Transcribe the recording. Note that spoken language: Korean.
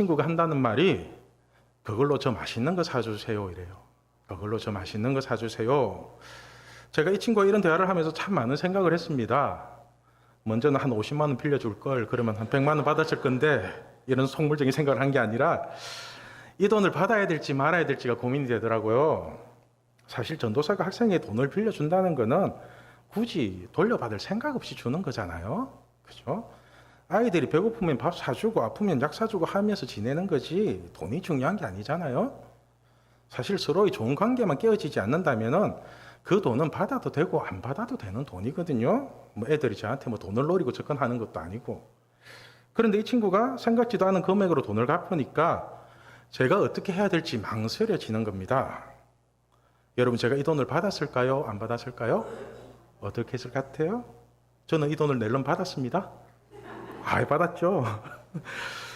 친구가 한다는 말이 그걸로 저 맛있는 거 사주세요 이래요. 그걸로 저 맛있는 거 사주세요. 제가 이 친구와 이런 대화를 하면서 참 많은 생각을 했습니다. 먼저는 한 50만 원 빌려줄 걸 그러면 한 100만 원 받았을 건데 이런 속물적인 생각을 한 게 아니라 이 돈을 받아야 될지 말아야 될지가 고민이 되더라고요. 사실 전도사가 학생에게 돈을 빌려준다는 거는 굳이 돌려받을 생각 없이 주는 거잖아요. 그죠? 아이들이 배고프면 밥 사주고 아프면 약 사주고 하면서 지내는 거지 돈이 중요한 게 아니잖아요. 사실 서로의 좋은 관계만 깨어지지 않는다면은 그 돈은 받아도 되고 안 받아도 되는 돈이거든요. 뭐 애들이 저한테 뭐 돈을 노리고 접근하는 것도 아니고. 그런데 이 친구가 생각지도 않은 금액으로 돈을 갚으니까 제가 어떻게 해야 될지 망설여지는 겁니다. 여러분 제가 이 돈을 받았을까요? 안 받았을까요? 어떻게 했을 것 같아요? 저는 이 돈을 낼름 받았습니다. 아, 받았죠.